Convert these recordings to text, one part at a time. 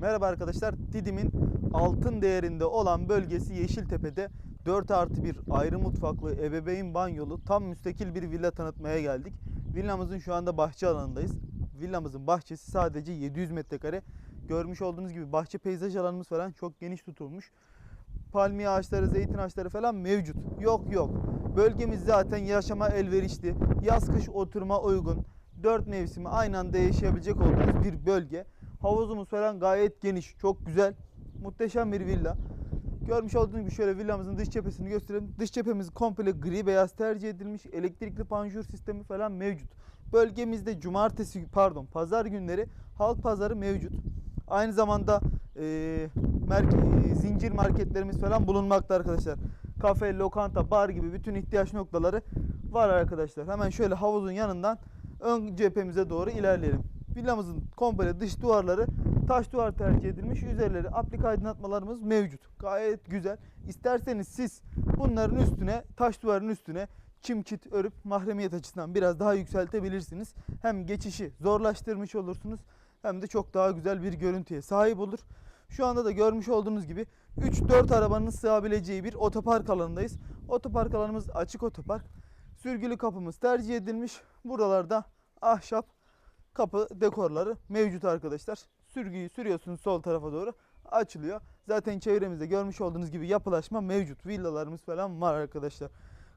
Merhaba arkadaşlar. Didim'in altın değerinde olan bölgesi Yeşiltepe'de 4 artı 1 ayrı mutfaklı ebeveyn banyolu tam müstakil bir villa tanıtmaya geldik. Villamızın şu anda bahçe alanındayız. Villamızın bahçesi sadece 700 metrekare. Görmüş olduğunuz gibi bahçe peyzaj alanımız falan çok geniş tutulmuş. Palmiye ağaçları, zeytin ağaçları falan mevcut. Yok yok. Bölgemiz zaten yaşama elverişli. Yaz kış oturuma uygun. Dört mevsimi aynı anda yaşayabilecek olduğunuz bir bölge. Havuzumuz falan gayet geniş. Çok güzel. Muhteşem bir villa. Görmüş olduğunuz gibi şöyle villamızın dış cephesini gösterelim. Dış cephemiz komple gri beyaz tercih edilmiş. Elektrikli panjur sistemi falan mevcut. Bölgemizde cumartesi pardon pazar günleri halk pazarı mevcut. Aynı zamanda e, merke- e, zincir marketlerimiz falan bulunmakta arkadaşlar. Kafe, lokanta, bar gibi bütün ihtiyaç noktaları var arkadaşlar. Hemen şöyle havuzun yanından ön cephemize doğru ilerleyelim. Villamızın komple dış duvarları taş duvar tercih edilmiş. Üzerleri aplik aydınlatmalarımız mevcut. Gayet güzel. İsterseniz siz bunların üstüne taş duvarın üstüne çim çit örüp mahremiyet açısından biraz daha yükseltebilirsiniz. Hem geçişi zorlaştırmış olursunuz hem de çok daha güzel bir görüntüye sahip olur. Şu anda da görmüş olduğunuz gibi 3-4 arabanın sığabileceği bir otopark alanındayız. Otopark alanımız açık otopark. Sürgülü kapımız tercih edilmiş. Buralarda ahşap kapı dekorları mevcut arkadaşlar. Sürgüyü sürüyorsunuz sol tarafa doğru açılıyor. Zaten çevremizde görmüş olduğunuz gibi yapılaşma mevcut. Villalarımız falan var arkadaşlar.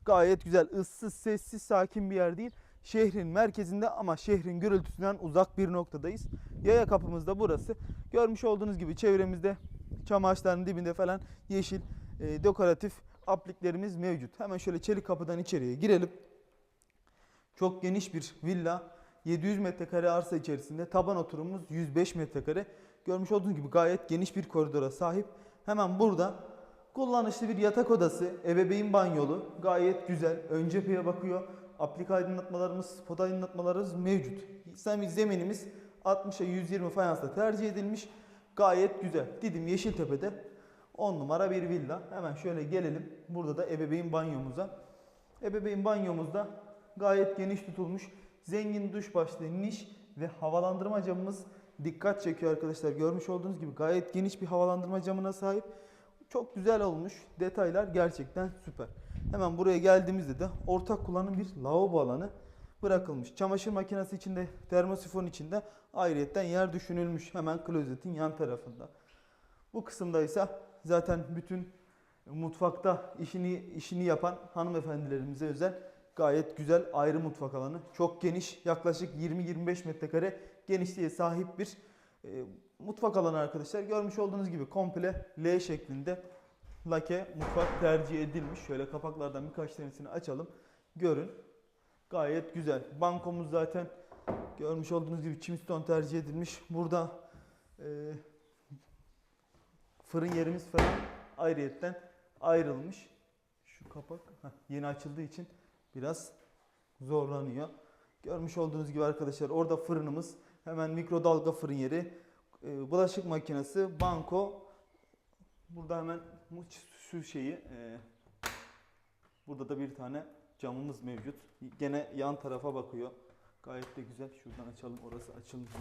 Gayet güzel, ıssız, sessiz, sakin bir yer değil. Şehrin merkezinde ama şehrin gürültüsünden uzak bir noktadayız. Yaya kapımız da burası. Görmüş olduğunuz gibi çevremizde çam ağaçlarının dibinde falan yeşil e, dekoratif apliklerimiz mevcut. Hemen şöyle çelik kapıdan içeriye girelim. Çok geniş bir villa. 700 metrekare arsa içerisinde taban oturumumuz 105 metrekare. Görmüş olduğunuz gibi gayet geniş bir koridora sahip. Hemen burada kullanışlı bir yatak odası, ebeveyn banyolu. Gayet güzel. Ön cepheye bakıyor. Aplik aydınlatmalarımız, spot aydınlatmalarımız mevcut. Zemin- Zeminimiz 60'a 120 fayansla tercih edilmiş. Gayet güzel. Didim Yeşiltepe'de 10 numara bir villa. Hemen şöyle gelelim. Burada da ebeveyn banyomuza. Ebeveyn banyomuzda gayet geniş tutulmuş. Zengin duş başlığı, niş ve havalandırma camımız dikkat çekiyor arkadaşlar. Görmüş olduğunuz gibi gayet geniş bir havalandırma camına sahip. Çok güzel olmuş. Detaylar gerçekten süper. Hemen buraya geldiğimizde de ortak kullanım bir lavabo alanı bırakılmış. Çamaşır makinesi içinde, termosifon içinde ayrıyetten yer düşünülmüş. Hemen klozetin yan tarafında. Bu kısımda ise zaten bütün mutfakta işini işini yapan hanımefendilerimize özel gayet güzel ayrı mutfak alanı. Çok geniş, yaklaşık 20-25 metrekare genişliğe sahip bir e, mutfak alanı arkadaşlar. Görmüş olduğunuz gibi komple L şeklinde lake mutfak tercih edilmiş. Şöyle kapaklardan birkaç tanesini açalım. Görün. Gayet güzel. Bankomuz zaten görmüş olduğunuz gibi çimston tercih edilmiş. Burada e, fırın yerimiz falan ayrıyetten ayrılmış. Şu kapak heh, yeni açıldığı için biraz zorlanıyor. Görmüş olduğunuz gibi arkadaşlar orada fırınımız, hemen mikrodalga fırın yeri, e, bulaşık makinesi, banko. Burada hemen mu- şu şeyi e, burada da bir tane camımız mevcut. Gene yan tarafa bakıyor. Gayet de güzel. Şuradan açalım. Orası açılmıyor.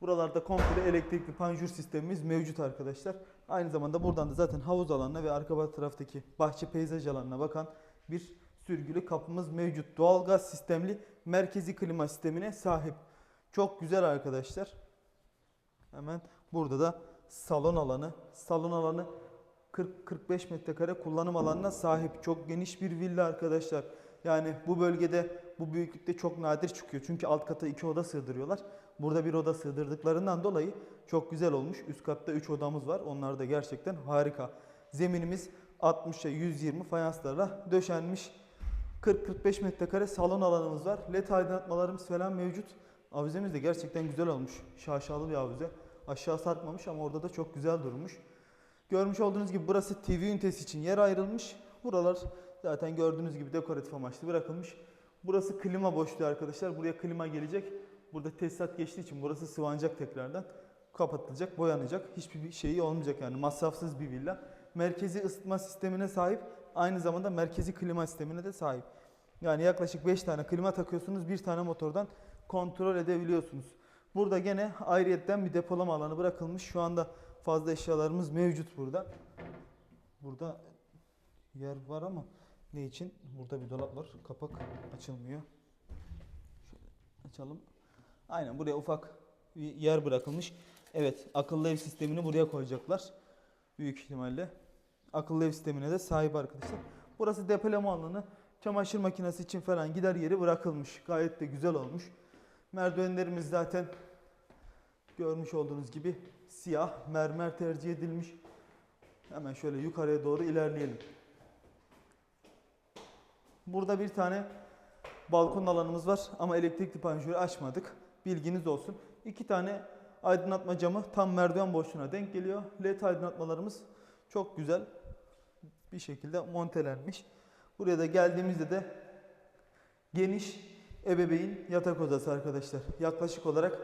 Buralarda komple elektrikli panjur sistemimiz mevcut arkadaşlar. Aynı zamanda buradan da zaten havuz alanına ve arka taraftaki bahçe peyzaj alanına bakan bir sürgülü kapımız mevcut. Doğalgaz sistemli merkezi klima sistemine sahip. Çok güzel arkadaşlar. Hemen burada da salon alanı. Salon alanı 40-45 metrekare kullanım alanına sahip. Çok geniş bir villa arkadaşlar. Yani bu bölgede bu büyüklükte çok nadir çıkıyor. Çünkü alt kata iki oda sığdırıyorlar. Burada bir oda sığdırdıklarından dolayı çok güzel olmuş. Üst katta 3 odamız var. Onlar da gerçekten harika. Zeminimiz 60'a 120 fayanslarla döşenmiş. 40-45 metrekare salon alanımız var. LED aydınlatmalarımız falan mevcut. Avizemiz de gerçekten güzel olmuş. Şaşalı bir avize. Aşağı sarkmamış ama orada da çok güzel durmuş. Görmüş olduğunuz gibi burası TV ünitesi için yer ayrılmış. Buralar zaten gördüğünüz gibi dekoratif amaçlı bırakılmış. Burası klima boşluğu arkadaşlar. Buraya klima gelecek. Burada tesisat geçtiği için burası sıvanacak tekrardan. Kapatılacak, boyanacak. Hiçbir şeyi olmayacak yani masrafsız bir villa. Merkezi ısıtma sistemine sahip. Aynı zamanda merkezi klima sistemine de sahip. Yani yaklaşık 5 tane klima takıyorsunuz. Bir tane motordan kontrol edebiliyorsunuz. Burada gene ayrıyetten bir depolama alanı bırakılmış. Şu anda fazla eşyalarımız mevcut burada. Burada yer var ama ne için? Burada bir dolap var. Kapak açılmıyor. Şöyle açalım. Aynen buraya ufak bir yer bırakılmış. Evet akıllı ev sistemini buraya koyacaklar. Büyük ihtimalle. Akıllı ev sistemine de sahip arkadaşlar. Burası depolama alanı. Çamaşır makinesi için falan gider yeri bırakılmış. Gayet de güzel olmuş. Merdivenlerimiz zaten görmüş olduğunuz gibi siyah mermer tercih edilmiş. Hemen şöyle yukarıya doğru ilerleyelim. Burada bir tane balkon alanımız var ama elektrikli panjuru açmadık. Bilginiz olsun. İki tane aydınlatma camı tam merdiven boşluğuna denk geliyor. LED aydınlatmalarımız çok güzel bir şekilde montelenmiş. Buraya da geldiğimizde de geniş ebeveyn yatak odası arkadaşlar. Yaklaşık olarak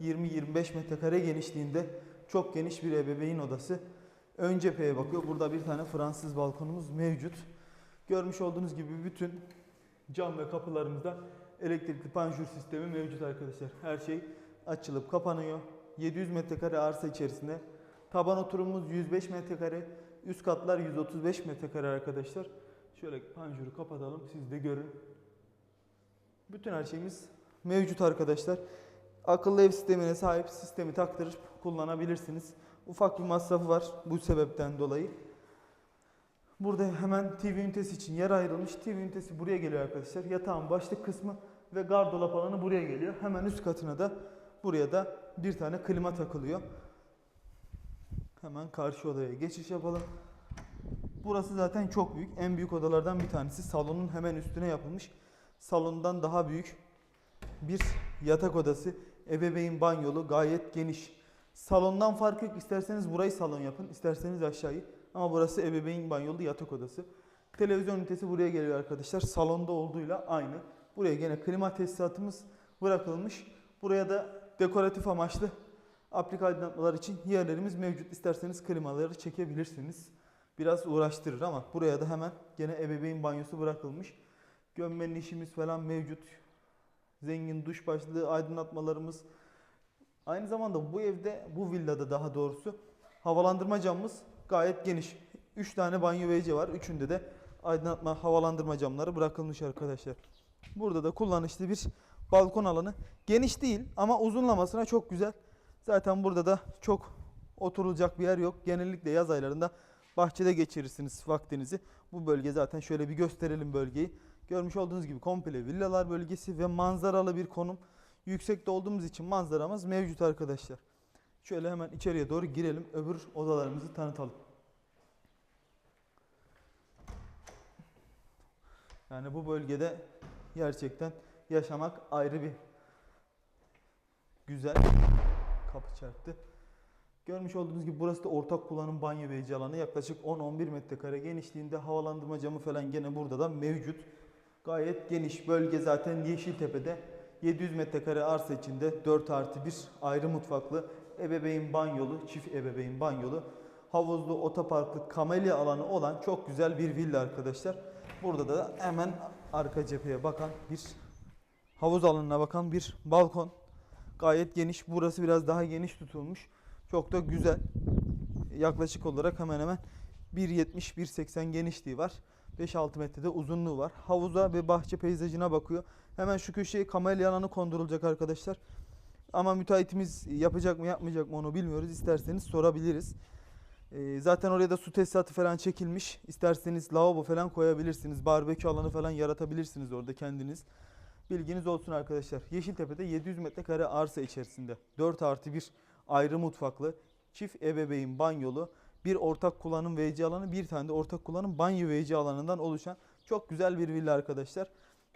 20-25 metrekare genişliğinde çok geniş bir ebeveyn odası. Ön cepheye bakıyor. Burada bir tane Fransız balkonumuz mevcut. Görmüş olduğunuz gibi bütün cam ve kapılarımızda elektrikli panjur sistemi mevcut arkadaşlar. Her şey açılıp kapanıyor. 700 metrekare arsa içerisinde. Taban oturumumuz 105 metrekare. Üst katlar 135 metrekare arkadaşlar. Şöyle panjuru kapatalım siz de görün. Bütün her şeyimiz mevcut arkadaşlar. Akıllı ev sistemine sahip sistemi taktırıp kullanabilirsiniz. Ufak bir masrafı var bu sebepten dolayı. Burada hemen TV ünitesi için yer ayrılmış. TV ünitesi buraya geliyor arkadaşlar. Yatağın başlık kısmı ve gardırop alanı buraya geliyor. Hemen üst katına da buraya da bir tane klima takılıyor. Hemen karşı odaya geçiş yapalım. Burası zaten çok büyük. En büyük odalardan bir tanesi. Salonun hemen üstüne yapılmış. Salondan daha büyük bir yatak odası. Ebeveyn banyolu gayet geniş. Salondan farkı yok. İsterseniz burayı salon yapın, isterseniz aşağıyı. Ama burası ebeveyn banyolu yatak odası. Televizyon ünitesi buraya geliyor arkadaşlar. Salonda olduğuyla aynı. Buraya gene klima tesisatımız bırakılmış. Buraya da dekoratif amaçlı aplik aydınlatmalar için yerlerimiz mevcut. İsterseniz klimaları çekebilirsiniz. Biraz uğraştırır ama buraya da hemen gene ebeveyn banyosu bırakılmış. Gömmenin işimiz falan mevcut. Zengin duş başlığı aydınlatmalarımız. Aynı zamanda bu evde, bu villada daha doğrusu havalandırma camımız gayet geniş. 3 tane banyo ece var. Üçünde de aydınlatma havalandırma camları bırakılmış arkadaşlar. Burada da kullanışlı bir balkon alanı. Geniş değil ama uzunlamasına çok güzel. Zaten burada da çok oturulacak bir yer yok. Genellikle yaz aylarında bahçede geçirirsiniz vaktinizi. Bu bölge zaten şöyle bir gösterelim bölgeyi. Görmüş olduğunuz gibi komple villalar bölgesi ve manzaralı bir konum. Yüksekte olduğumuz için manzaramız mevcut arkadaşlar. Şöyle hemen içeriye doğru girelim. Öbür odalarımızı tanıtalım. Yani bu bölgede gerçekten yaşamak ayrı bir güzel. Kapı çarptı. Görmüş olduğunuz gibi burası da ortak kullanım banyo ece alanı. Yaklaşık 10-11 metrekare genişliğinde havalandırma camı falan gene burada da mevcut. Gayet geniş bölge zaten Yeşiltepe'de 700 metrekare arsa içinde 4 artı 1 ayrı mutfaklı ebeveyn banyolu, çift ebeveyn banyolu, havuzlu, otoparklı, kamelya alanı olan çok güzel bir villa arkadaşlar. Burada da hemen arka cepheye bakan bir havuz alanına bakan bir balkon. Gayet geniş. Burası biraz daha geniş tutulmuş. Çok da güzel. Yaklaşık olarak hemen hemen 1.70-1.80 genişliği var. 5-6 metrede uzunluğu var. Havuza ve bahçe peyzajına bakıyor. Hemen şu köşeye kamelya alanı kondurulacak arkadaşlar. Ama müteahhitimiz yapacak mı yapmayacak mı onu bilmiyoruz. İsterseniz sorabiliriz. Ee, zaten oraya da su tesisatı falan çekilmiş. İsterseniz lavabo falan koyabilirsiniz. Barbekü alanı falan yaratabilirsiniz orada kendiniz. Bilginiz olsun arkadaşlar. Yeşiltepe'de 700 metrekare arsa içerisinde 4 artı 1 ayrı mutfaklı, çift ebeveyn banyolu, bir ortak kullanım WC alanı, bir tane de ortak kullanım banyo WC alanından oluşan çok güzel bir villa arkadaşlar.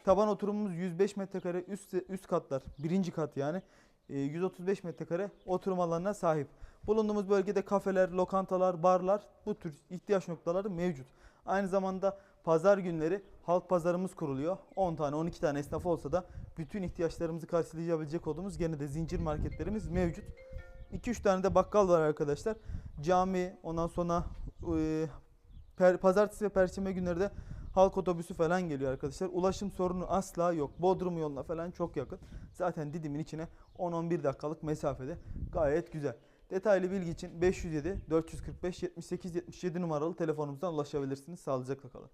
Taban oturumumuz 105 metrekare üst, üst katlar, birinci kat yani. e, 135 metrekare oturum alanına sahip. Bulunduğumuz bölgede kafeler, lokantalar, barlar bu tür ihtiyaç noktaları mevcut. Aynı zamanda pazar günleri halk pazarımız kuruluyor. 10 tane 12 tane esnaf olsa da bütün ihtiyaçlarımızı karşılayabilecek olduğumuz gene de zincir marketlerimiz mevcut. 2-3 tane de bakkal var arkadaşlar. Cami, ondan sonra e, per, pazartesi ve perşembe günleri de halk otobüsü falan geliyor arkadaşlar. Ulaşım sorunu asla yok. Bodrum yoluna falan çok yakın. Zaten Didim'in içine 10-11 dakikalık mesafede gayet güzel. Detaylı bilgi için 507 445 78 77 numaralı telefonumuzdan ulaşabilirsiniz. Sağlıcakla kalın.